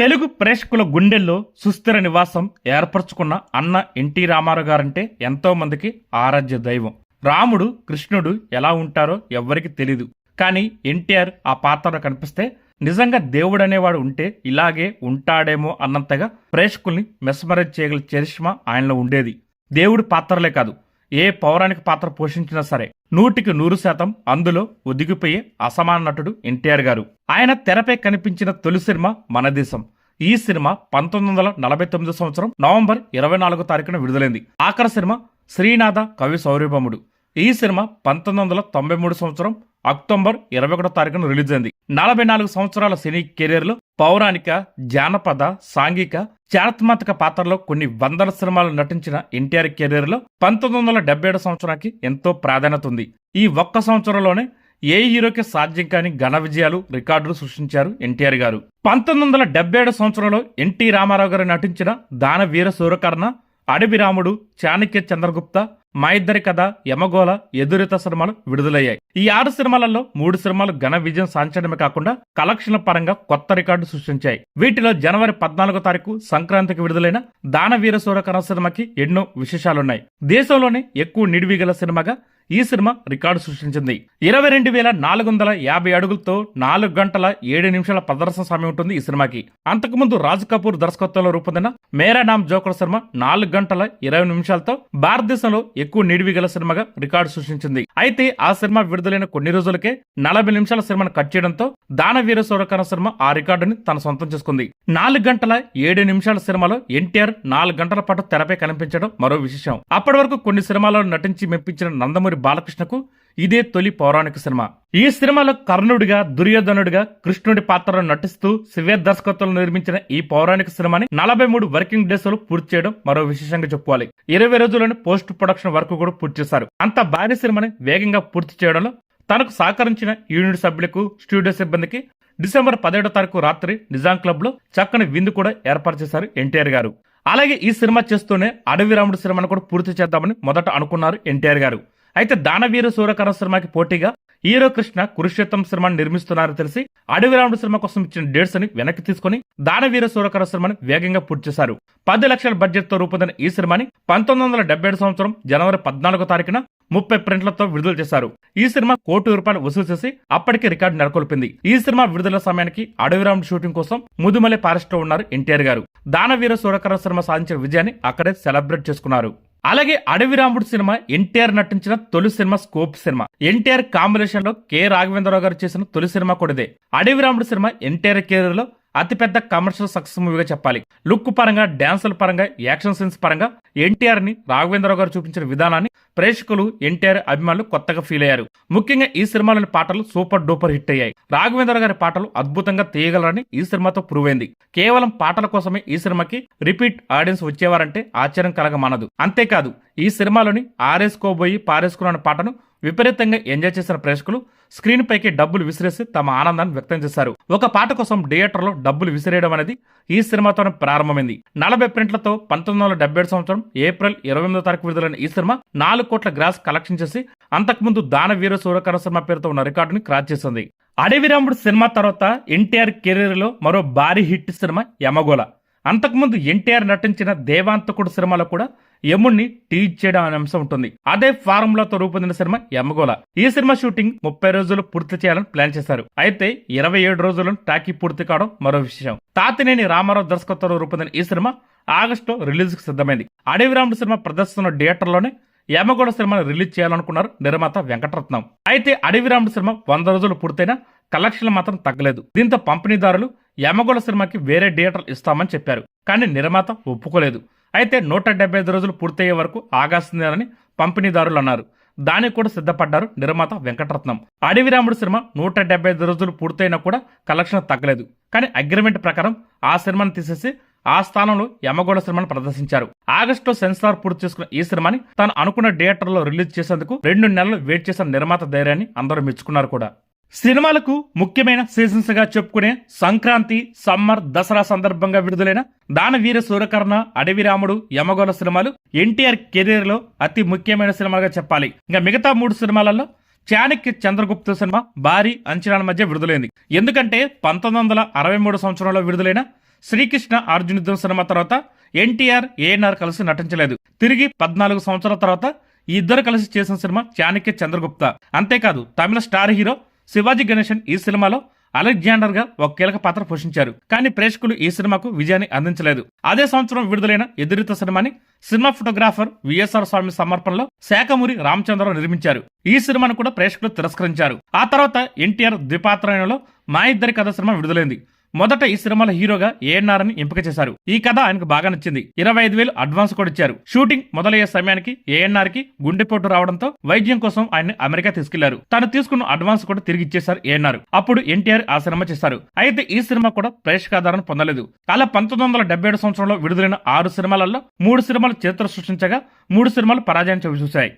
తెలుగు ప్రేక్షకుల గుండెల్లో సుస్థిర నివాసం ఏర్పరచుకున్న అన్న ఎన్టీ రామారావు గారంటే ఎంతో మందికి ఆరాధ్య దైవం. రాముడు కృష్ణుడు ఎలా ఉంటారో ఎవ్వరికి తెలీదు. కానీ ఎన్టీఆర్ ఆ పాత్రలో కనిపిస్తే నిజంగా దేవుడు అనేవాడు ఉంటే ఇలాగే ఉంటాడేమో అన్నంతగా ప్రేక్షకుల్ని మెస్మరైజ్ చేయగల చరిష్మా ఆయనలో ఉండేది. దేవుడి పాత్రలే కాదు ఏ పౌరాణిక పాత్ర పోషించినా సరే నూటికి నూరు శాతం అందులో ఒదిగిపోయే అసమాన నటుడు ఎన్టీఆర్ గారు. ఆయన తెరపై కనిపించిన తొలి సినిమా మన దేశం. ఈ సినిమా పంతొమ్మిది వందల నలభై తొమ్మిది సంవత్సరం నవంబర్ ఇరవై నాలుగో తారీఖున విడుదలైంది. ఆఖరి సినిమా శ్రీనాథ కవి సౌరభముడు. ఈ సినిమా పంతొమ్మిది వందల తొంభై మూడు సంవత్సరం అక్టోబర్ ఇరవై ఒకటో తారీఖున రిలీజ్ అయింది నలభై నాలుగు సంవత్సరాల సినీ కెరీర్లో పౌరాణిక జానపద సాంఘిక చారిత్మాత్మక పాత్రలో కొన్ని వందల సినిమాలు నటించిన ఎన్టీఆర్ కెరీర్లో పంతొమ్మిది వందల డెబ్బై ఏడు సంవత్సరానికి ఎంతో ప్రాధాన్యత ఉంది. ఈ ఒక్క సంవత్సరంలోనే ఏ హీరోకి సాధ్యం కాని ఘన విజయాలు రికార్డులు సృష్టించారు ఎన్టీఆర్ గారు. పంతొమ్మిది వందల డెబ్బై ఏడు సంవత్సరంలో ఎన్టీ రామారావు గారు నటించిన దానవీర సూరకర్ణ అడవి రాముడు చాణక్య చంద్రగుప్త మా ఇద్దరి కథ యమగోళ ఎదురిత సినిమాలు విడుదలయ్యాయి. ఈ ఆరు సినిమాలలో మూడు సినిమాలు ఘన విజయం సాధించడమే కాకుండా కలెక్షన్ల పరంగా కొత్త రికార్డు సృష్టించాయి. వీటిలో జనవరి పద్నాలుగో తారీఖు సంక్రాంతికి విడుదలైన దానవీర సూరకర సినిమాకి ఎన్నో విశేషాలున్నాయి. దేశంలోనే ఎక్కువ నిడివి గల సినిమాగా ఈ సినిమా రికార్డు సృష్టించింది. ఇరవై రెండు వేల నాలుగు వందల యాభై అడుగులతో నాలుగు గంటల ఏడు నిమిషాల ప్రదర్శన సమయం ఉంటుంది ఈ సినిమాకి. అంతకుముందు రాజ్ కపూర్ దర్శకత్వంలో రూపొందిన మేరా నామ్ జోకర్ సినిమా నాలుగు గంటల ఇరవై నిమిషాలతో భారతదేశంలో ఎక్కువ నిడివి గల సినిమాగా రికార్డు సృష్టించింది. అయితే ఆ సినిమా విడుదలైన కొన్ని రోజులకే నలభై నిమిషాల సినిమాను కట్ చేయడంతో దానవీర సూరకర సినిమా ఆ రికార్డుని తన సొంతం చేసుకుంది. నాలుగు గంటల ఏడు నిమిషాల సినిమాలో ఎన్టీఆర్ నాలుగు గంటల పాటు తెరపై కనిపించడం మరో విశేషం. అప్పటి వరకు కొన్ని సినిమాలలో నటించి మెప్పించిన నందమూరి బాలకృష్ణకు ఇదే తొలి పౌరాణిక సినిమా. ఈ సినిమాలో కర్ణుడిగా దుర్యోధనుడిగా కృష్ణుడి పాత్రలో నటిస్తూ శివే దర్శకత్వంలో నిర్మించిన ఈ పౌరాణిక సినిమాని నలభై మూడు వర్కింగ్ డేస్లో పూర్తి చేయడం మరో విశేషంగా చెప్పుకోవాలి. ఇరవై రోజుల్లోనే పోస్ట్ ప్రొడక్షన్ వర్క్ కూడా పూర్తి చేశారు. అంత భారీ సినిమాని వేగంగా పూర్తి చేయడంలో తనకు సహకరించిన యూనిట్ సభ్యులకు స్టూడియో సిబ్బందికి డిసెంబర్ పదిహేడో తారీఖు రాత్రి నిజాం క్లబ్లో చక్కని విందు కూడా ఏర్పాటు చేశారు ఎన్టీఆర్ గారు. అలాగే ఈ సినిమా చేస్తూనే అడవి రాముడు సినిమాను కూడా పూర్తి చేద్దామని మొదట అనుకున్నారు ఎన్టీఆర్ గారు. అయితే దానవీర సూరకర శర్మకి పోటీగా హీరో కృష్ణ కురుక్షేత్రం సినిమాని నిర్మిస్తున్నారని తెలిసి అడవి రాముడు సినిమా కోసం ఇచ్చిన డేట్స్ అని వెనక్కి తీసుకుని దానవీర సూరకర సినిమాని వేగంగా పూర్తి చేశారు. పది లక్షల బడ్జెట్తో రూపొందిన ఈ సినిమాని పంతొమ్మిది వందల డెబ్బై ఏడు సంవత్సరం జనవరి పద్నాలుగో తారీఖున ముప్పై ప్రింట్లతో విడుదల చేశారు. ఈ సినిమా కోటి రూపాయలు వసూలు చేసి అప్పటికే రికార్డు నెలకొల్పింది. ఈ సినిమా విడుదల సమయానికి అడవిరాముడు షూటింగ్ కోసం ముదుమలై ఫారెస్ట్లో ఉన్నారు ఎన్టీఆర్ గారు. దానవీర సూరకర సినిమా సాధించిన విజయాన్ని అక్కడే సెలబ్రేట్ చేసుకున్నారు. అలాగే అడవి రాముడు సినిమా ఎన్టీఆర్ నటించిన తొలి సినిమా స్కోప్ సినిమా. ఎన్టీఆర్ కాంబినేషన్లో కె. రాఘవేంద్రరావు గారు చేసిన తొలి సినిమా కూడా ఇదే. అడవి రాముడు సినిమా ఎన్టీఆర్ కెరీర్లో అతిపెద్ద కమర్షియల్ సక్సెస్ మూవీగా చెప్పాలి. లుక్ పరంగా డాన్సుల పరంగా యాక్షన్ సీన్స్ పరంగా ఎన్టీఆర్ని రాఘవేంద్రరావు గారు చూపించిన విధానాన్ని ప్రేక్షకులు ఎన్టీఆర్ అభిమానులు కొత్తగా ఫీల్ అయ్యారు. ముఖ్యంగా ఈ సినిమాలోని పాటలు సూపర్ డూపర్ హిట్ అయ్యాయి. రాఘవేంద్ర గారి పాటలు అద్భుతంగా తీయగలరని ఈ సినిమాతో ప్రూవ్ అయింది. కేవలం పాటల కోసమే ఈ సినిమాకి రిపీట్ ఆడియన్స్ వచ్చేవారంటే ఆశ్చర్యం కలగమనదు. అంతేకాదు ఈ సినిమాలోని ఆరేసుకోబోయి పారేసుకున్న పాటను విపరీతంగా ఎంజాయ్ చేసిన ప్రేక్షకులు స్క్రీన్ పైకి డబ్బులు విసిరేసి తమ ఆనందాన్ని వ్యక్తం చేశారు. ఒక పాట కోసం థియేటర్లో డబ్బులు విసిరేయడం అనేది ఈ సినిమాతోనే ప్రారంభమైంది. నలభై ప్రింట్లతో పంతొమ్మిది వందల సంవత్సరం ఏప్రిల్ ఇరవై ఎనిమిదో తారీఖు విడుదలైన ఈ సినిమా నాలుగు కోట్ల గ్రాస్ కలెక్షన్ చేసి అంతకుముందు దాన వీర సూరకర సినిమా పేరుతో ఉన్న రికార్డుని క్రాస్ చేసింది. అడవిరాముడు సినిమా తర్వాత ఎన్టీఆర్ కెరీర్లో మరో భారీ హిట్ సినిమా యమగోళ. అంతకుముందు ఎన్టీఆర్ నటించిన దేవాంతకుడు సినిమాలో కూడా యముణ్ణి టీచ్ చేయడం అనే అంశం ఉంటుంది. అదే ఫార్ములాతో రూపొందిన సినిమా యమగోళ. ఈ సినిమా షూటింగ్ ముప్పై రోజులు పూర్తి చేయాలని ప్లాన్ చేశారు. అయితే ఇరవై ఏడు రోజులను టాకీ పూర్తి కావడం మరో విషయం తాతినేని రామారావు దర్శకత్వంలో రూపొందిన ఈ సినిమా ఆగస్టులో రిలీజ్కు సిద్ధమైంది అడవిరాముడు సినిమా ప్రదర్శన థియేటర్లోనే యమగోళ సినిమాను రిలీజ్ చేయాలనుకున్నారు నిర్మాత వెంకటరత్నం. అయితే అడవి రాముడు సినిమా వంద రోజులు పూర్తయినా కలెక్షన్లు మాత్రం తగ్గలేదు. దీంతో పంపిణీదారులు యమగోళ సినిమాకి వేరే థియేటర్ ఇస్తామని చెప్పారు. కానీ నిర్మాత ఒప్పుకోలేదు. అయితే నూట డెబ్బై ఐదు రోజులు పూర్తయ్యే వరకు ఆగాల్సిందేనని పంపిణీదారులు అన్నారు. దానికి కూడా సిద్ధపడ్డారు నిర్మాత వెంకటరత్నం. అడవిరాముడు సినిమా నూట డెబ్బై ఐదు రోజులు పూర్తయినా కూడా కలెక్షన్ తగ్గలేదు. కానీ అగ్రిమెంట్ ప్రకారం ఆ సినిమాని తీసేసి ఆ స్థానంలో యమగోళ సినిమాను ప్రదర్శించారు. ఆగస్టులో సెన్సార్ పూర్తి చేసుకున్న ఈ సినిమాని తాను అనుకున్న థియేటర్లో రిలీజ్ చేసేందుకు రెండు నెలలు వెయిట్ చేసిన నిర్మాత ధైర్యాన్ని అందరూ మెచ్చుకున్నారు కూడా. సినిమాలకు ముఖ్యమైన సీజన్స్గా చెప్పుకునే సంక్రాంతి సమ్మర్ దసరా సందర్భంగా విడుదలైన దానవీర సూరకర్ణ అడవి రాముడు యమగోళ సినిమాలు ఎన్టీఆర్ కెరీర్లో అతి ముఖ్యమైన సినిమాగా చెప్పాలి. ఇంకా మిగతా మూడు సినిమాలలో చాణక్య చంద్రగుప్త సినిమా భారీ అంచనాల మధ్య విడుదలైంది. ఎందుకంటే పంతొమ్మిది వందల అరవై మూడు సంవత్సరంలో విడుదలైన శ్రీకృష్ణ అర్జునుద్ధం సినిమా తర్వాత ఎన్టీఆర్ ఏఎన్ఆర్ కలిసి నటించలేదు. తిరిగి పద్నాలుగు సంవత్సరాల తర్వాత ఈ ఇద్దరు కలిసి చేసిన సినిమా చాణక్య చంద్రగుప్త. అంతేకాదు తమిళ స్టార్ హీరో శివాజీ గణేశన్ ఈ సినిమాలో అలెగ్జాండర్గా ఒక కీలక పాత్ర పోషించారు. కానీ ప్రేక్షకులు ఈ సినిమాకు విజయాన్ని అందించలేదు. అదే సంవత్సరం విడుదలైన ఎదురిత సినిమాని సినిమా ఫోటోగ్రాఫర్ విఎస్ఆర్ స్వామి సమర్పణలో శాఖమూరి రామచంద్రరావు నిర్మించారు. ఈ సినిమాను కూడా ప్రేక్షకులు తిరస్కరించారు. ఆ తర్వాత ఎన్టీఆర్ ద్విపాత్రాయణలో మా ఇద్దరి కథ సినిమా విడుదలైంది. మొదట ఈ సినిమాలో హీరోగా ఏఎన్ఆర్ అని ఎంపిక చేశారు. ఈ కథ ఆయనకు బాగా నచ్చింది. ఇరవై ఐదు వేలు అడ్వాన్స్ కూడా ఇచ్చారు. షూటింగ్ మొదలయ్యే సమయానికి ఏఎన్ఆర్కి గుండెపోటు రావడంతో వైద్యం కోసం ఆయన్ని అమెరికా తీసుకెళ్ళారు. తను తీసుకున్న అడ్వాన్స్ కూడా తిరిగి ఇచ్చేశారు ఏఎన్ఆర్. అప్పుడు ఎన్టీఆర్ ఆ సినిమా చేశారు. అయితే ఈ సినిమా కూడా ప్రేక్షకాధారణ పొందలేదు. అలా పంతొమ్మిది వందల డెబ్బై ఏడు సంవత్సరంలో విడుదలైన ఆరు సినిమాలలో మూడు సినిమాలు చరిత్ర సృష్టించగా మూడు సినిమాలు పరాజయం చవి చూశాయి.